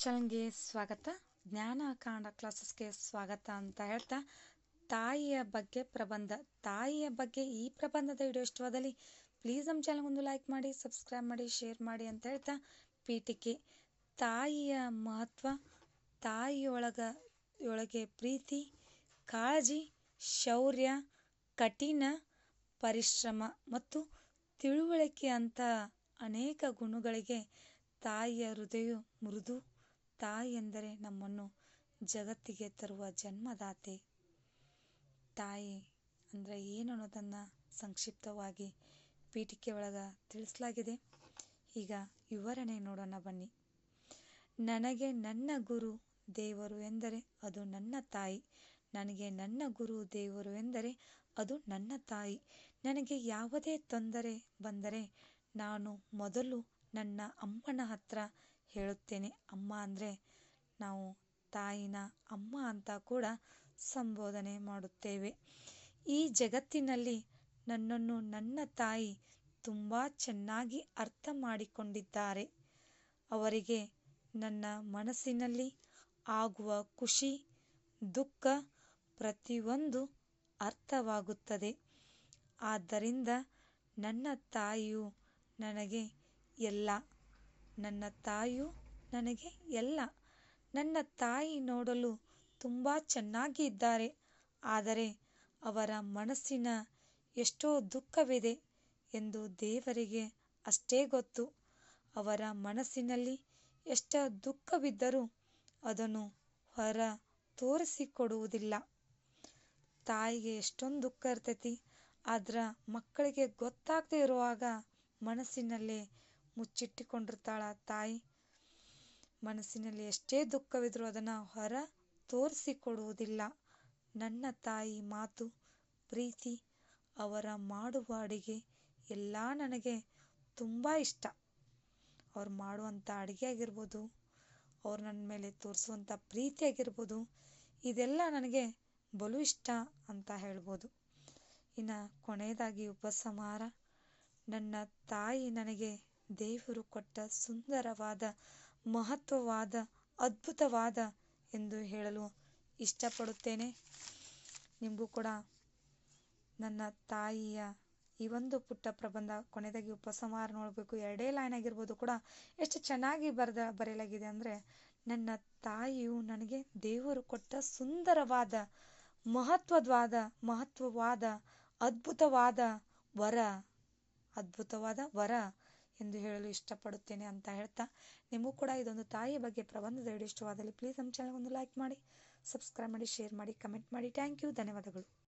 ಚಾನಲ್ಗೆ ಸ್ವಾಗತ. ಜ್ಞಾನ ಕಾಂಡ ಕ್ಲಾಸಸ್ಗೆ ಸ್ವಾಗತ ಅಂತ ಹೇಳ್ತಾ, ತಾಯಿಯ ಬಗ್ಗೆ ಪ್ರಬಂಧ, ತಾಯಿಯ ಬಗ್ಗೆ ಈ ಪ್ರಬಂಧದ ವಿಡಿಯೋ ಇಷ್ಟವಾದಲ್ಲಿ ಪ್ಲೀಸ್ ನಮ್ಮ ಚಾನಲ್ ಒಂದು ಲೈಕ್ ಮಾಡಿ ಸಬ್ಸ್ಕ್ರೈಬ್ ಮಾಡಿ ಶೇರ್ ಮಾಡಿ ಅಂತ ಹೇಳ್ತಾ ಪೀಠಿಕೆ ತಾಯಿಯ ಮಹತ್ವ, ತಾಯಿಯೊಳಗ ಒಳಗೆ ಪ್ರೀತಿ, ಕಾಳಜಿ, ಶೌರ್ಯ, ಕಠಿಣ, ಪರಿಶ್ರಮ ಮತ್ತು ತಿಳುವಳಿಕೆ ಅಂತ ಅನೇಕ ಗುಣಗಳಿಗೆ ತಾಯಿಯ ಹೃದಯ ಮೃದು ತಾಯಿ ಎಂದರೆ ನಮ್ಮನ್ನು ಜಗತ್ತಿಗೆ ತರುವ ಜನ್ಮದಾತೆ. ತಾಯಿ, ಅಂದರೆ ಏನು ಅನ್ನೋದನ್ನು ಸಂಕ್ಷಿಪ್ತವಾಗಿ ಪೀಠಿಕೆ ಒಳಗೆ ತಿಳಿಸಲಾಗಿದೆ. ಈಗ ವಿವರಣೆ ನೋಡೋಣ ಬನ್ನಿ. ನನಗೆ ನನ್ನ ಗುರು ದೇವರು ಎಂದರೆ ಅದು ನನ್ನ ತಾಯಿ. ನನಗೆ ನನ್ನ ಗುರು ದೇವರು ಎಂದರೆ ಅದು ನನ್ನ ತಾಯಿ. ನನಗೆ ಯಾವುದೇ ತೊಂದರೆ ಬಂದರೆ ನಾನು ಮೊದಲು ನನ್ನ ಅಮ್ಮನ ಹತ್ರ ಹೇಳುತ್ತೇನೆ. ಅಮ್ಮ ಅಂದರೆ ನಾವು ತಾಯಿನ ಅಮ್ಮ ಅಂತ ಕೂಡ ಸಂಬೋಧನೆ ಮಾಡುತ್ತೇವೆ. ಈ ಜಗತ್ತಿನಲ್ಲಿ ನನ್ನನ್ನು ನನ್ನ ತಾಯಿ ತುಂಬ ಚೆನ್ನಾಗಿ ಅರ್ಥ ಮಾಡಿಕೊಂಡಿದ್ದಾರೆ. ಅವರಿಗೆ ನನ್ನ ಮನಸ್ಸಿನಲ್ಲಿ ಆಗುವ ಖುಷಿ, ದುಃಖ ಪ್ರತಿಯೊಂದು ಅರ್ಥವಾಗುತ್ತದೆ. ಆದ್ದರಿಂದ ನನ್ನ ತಾಯಿಯು ನನಗೆ ಎಲ್ಲ ನನ್ನ ತಾಯಿಯು ನನಗೆ ಎಲ್ಲ. ನನ್ನ ತಾಯಿ ನೋಡಲು ತುಂಬ ಚೆನ್ನಾಗಿ ಇದ್ದಾರೆ. ಆದರೆ ಅವರ ಮನಸ್ಸಿನ ಎಷ್ಟೋ ದುಃಖವಿದೆ ಎಂದು ದೇವರಿಗೆ ಅಷ್ಟೇ ಗೊತ್ತು. ಅವರ ಮನಸ್ಸಿನಲ್ಲಿ ಎಷ್ಟ ದುಃಖವಿದ್ದರೂ ಅದನ್ನು ಹೊರ ತೋರಿಸಿಕೊಡುವುದಿಲ್ಲ. ತಾಯಿಗೆ ಎಷ್ಟೊಂದು ದುಃಖ ಇರ್ತೈತಿ. ಆದ್ರೆ ಮಕ್ಕಳಿಗೆ ಗೊತ್ತಾಗದೇ ಇರುವಾಗ ಮನಸ್ಸಿನಲ್ಲೇ ಮುಚ್ಚಿಟ್ಟುಕೊಂಡಿರ್ತಾಳ ತಾಯಿ. ಮನಸ್ಸಿನಲ್ಲಿ ಎಷ್ಟೇ ದುಃಖವಿದ್ರೂ ಅದನ್ನು ಹೊರ ತೋರಿಸಿಕೊಡುವುದಿಲ್ಲ. ನನ್ನ ತಾಯಿ ಮಾತು, ಪ್ರೀತಿ, ಅವರ ಮಾಡುವ ಅಡುಗೆ ಎಲ್ಲ ನನಗೆ ತುಂಬ ಇಷ್ಟ. ಅವ್ರು ಮಾಡುವಂಥ ಅಡುಗೆ ಆಗಿರ್ಬೋದು, ಅವ್ರು ನನ್ನ ಮೇಲೆ ತೋರಿಸುವಂಥ ಪ್ರೀತಿ ಆಗಿರ್ಬೋದು, ಇದೆಲ್ಲ ನನಗೆ ಬಲು ಇಷ್ಟ ಅಂತ ಹೇಳ್ಬೋದು. ಇನ್ನು ಕೊನೆಯದಾಗಿ ಉಪಸಂಹಾರ. ನನ್ನ ತಾಯಿ ನನಗೆ ದೇವರು ಕೊಟ್ಟ ಸುಂದರವಾದ, ಮಹತ್ವವಾದ, ಅದ್ಭುತವಾದ ಎಂದು ಹೇಳಲು ಇಷ್ಟಪಡುತ್ತೇನೆ. ನಿಮಗೂ ಕೂಡ ನನ್ನ ತಾಯಿಯ ಈ ಒಂದು ಪುಟ್ಟ ಪ್ರಬಂಧ ಕೊನೆದಾಗಿ ಉಪಸಂಹಾರ ನೋಡಬೇಕು. ಎರಡೇ ಲೈನ್ ಆಗಿರ್ಬೋದು ಕೂಡ ಎಷ್ಟು ಚೆನ್ನಾಗಿ ಬರೆದ, ಬರೆಯಲಾಗಿದೆ ಅಂದರೆ, ನನ್ನ ತಾಯಿಯು ನನಗೆ ದೇವರು ಕೊಟ್ಟ ಸುಂದರವಾದ ಮಹತ್ವವಾದ ಮಹತ್ವವಾದ, ಅದ್ಭುತವಾದ ವರ ಅದ್ಭುತವಾದ ವರ ಎಂದು ಹೇಳಲು ಇಷ್ಟಪಡುತ್ತೇನೆ ಅಂತ ಹೇಳ್ತಾ, ನಿಮಗೂ ಕೂಡ ಇದೊಂದು ತಾಯಿಯ ಬಗ್ಗೆ ಪ್ರಬಂಧದ ವಿಡಿಯೋ ಇಷ್ಟವಾದಲ್ಲಿ ಪ್ಲೀಸ್ ನಮ್ಮ ಚಾನಲ್ ಒಂದು ಲೈಕ್ ಮಾಡಿ ಸಬ್ಸ್ಕ್ರೈಬ್ ಮಾಡಿ ಶೇರ್ ಮಾಡಿ ಕಮೆಂಟ್ ಮಾಡಿ. ಥ್ಯಾಂಕ್ ಯು ಧನ್ಯವಾದಗಳು.